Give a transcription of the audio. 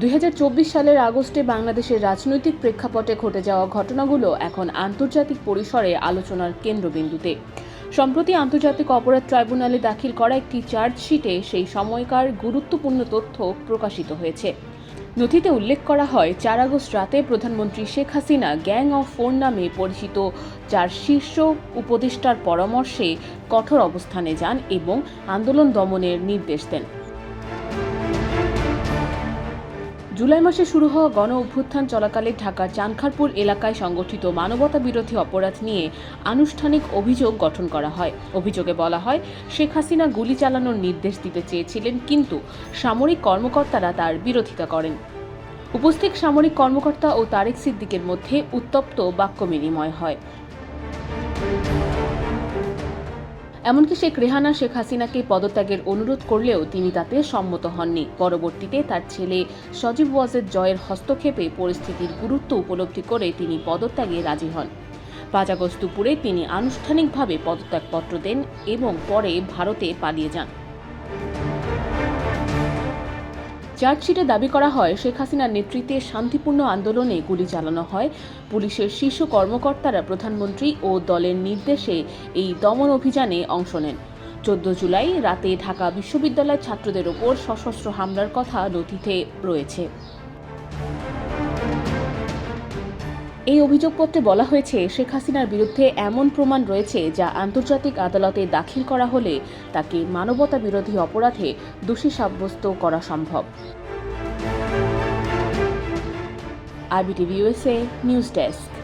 দুই হাজার চব্বিশ সালের আগস্টে বাংলাদেশের রাজনৈতিক প্রেক্ষাপটে ঘটে যাওয়া ঘটনাগুলো এখন আন্তর্জাতিক পরিসরে আলোচনার কেন্দ্রবিন্দুতে। সম্প্রতি আন্তর্জাতিক অপরাধ ট্রাইব্যুনালে দাখিল করা একটি চার্জশিটে সেই সময়কার গুরুত্বপূর্ণ তথ্য প্রকাশিত হয়েছে। নথিতে উল্লেখ করা হয়, চার আগস্ট রাতে প্রধানমন্ত্রী Sheikh Hasina gang of four নামে পরিচিত চার শীর্ষ উপদেষ্টার পরামর্শে কঠোর অবস্থানে যান এবং আন্দোলন দমনের নির্দেশ দেন। জুলাই মাসে শুরু হওয়া গণ অভ্যুত্থান চলাকালে ঢাকার চানখারপুর এলাকায় সংগঠিত মানবতা বিরোধী অপরাধ নিয়ে আনুষ্ঠানিক অভিযোগ গঠন করা হয়। অভিযোগে বলা হয়, শেখ হাসিনা গুলি চালানোর নির্দেশ দিতে চেয়েছিলেন কিন্তু সামরিক কর্মকর্তারা তার বিরোধিতা করেন। উপস্থিত সামরিক কর্মকর্তা ও তারেক সিদ্দিকের মধ্যে উত্তপ্ত বাক্য বিনিময় হয়। এমনকি শেখ রেহানা, শেখ হাসিনাকে পদত্যাগের অনুরোধ করলেও তিনি তাতে সম্মত হননি। পরবর্তীতে তার ছেলে সজীব ওয়াজেদ জয়ের হস্তক্ষেপে পরিস্থিতির গুরুত্ব উপলব্ধি করে তিনি পদত্যাগে রাজি হন। পাঁচ আগস্ট দুপুরে তিনি আনুষ্ঠানিকভাবে পদত্যাগপত্র দেন এবং পরে ভারতে পালিয়ে যান। চার্জশিটে দাবি করা হয়, শেখ হাসিনার নেতৃত্বে শান্তিপূর্ণ আন্দোলনে গুলি চালানো হয়। পুলিশের শীর্ষ কর্মকর্তারা প্রধানমন্ত্রী ও দলের নির্দেশে এই দমন অভিযানে অংশ নেন। চোদ্দ জুলাই রাতে ঢাকা বিশ্ববিদ্যালয়ের ছাত্রদের ওপর সশস্ত্র হামলার কথা নথিতে রয়েছে। এই অভিযোগপত্রে বলা হয়েছে, শেখ হাসিনার বিরুদ্ধে এমন প্রমাণ রয়েছে যা আন্তর্জাতিক আদালতে দাখিল করা হলে তাকে মানবতা বিরোধী অপরাধে দোষী সাব্যস্ত করা সম্ভব। RBT USA news desk